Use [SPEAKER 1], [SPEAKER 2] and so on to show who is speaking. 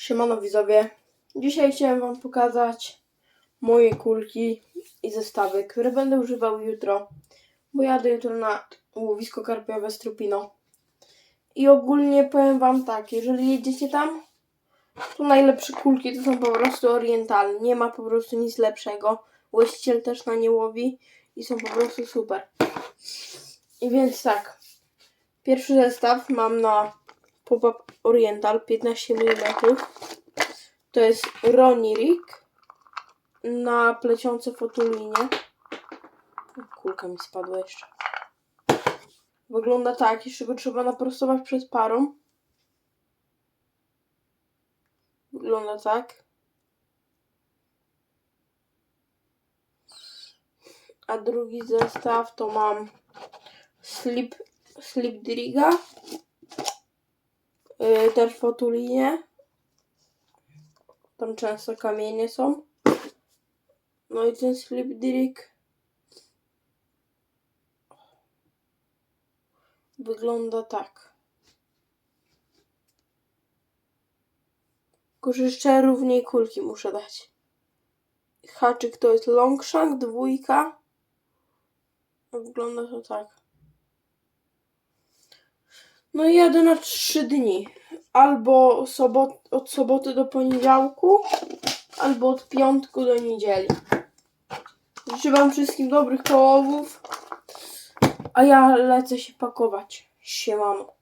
[SPEAKER 1] Siemano widzowie. Dzisiaj chciałem wam pokazać moje kulki i zestawy, które będę używał jutro, bo jadę jutro na łowisko karpiowe Strupino. I ogólnie powiem wam tak, jeżeli jedziecie tam, to najlepsze kulki to są po prostu orientalne. Nie ma po prostu nic lepszego. Właściciel też na nie łowi i są po prostu super. I więc tak, pierwszy zestaw mam na Pop-Up Oriental 15 mm. To jest Ronnie Rig na pleciące fotulinie. Kulka mi spadła jeszcze. Wygląda tak, jeszcze go trzeba naprostować przed parą. Wygląda tak. A drugi zestaw to mam Slip, slip Driga. Yy, też. Tam często kamienie są. No i ten slip drig wygląda tak. Tylko, jeszcze równiej kulki muszę dać. Haczyk to jest longshank, dwójka. No, Wygląda to tak. No jadę na trzy dni. Albo sobot, od soboty do poniedziałku, albo od piątku do niedzieli. Życzę Wam wszystkim dobrych połowów, a ja lecę się pakować. Siemano.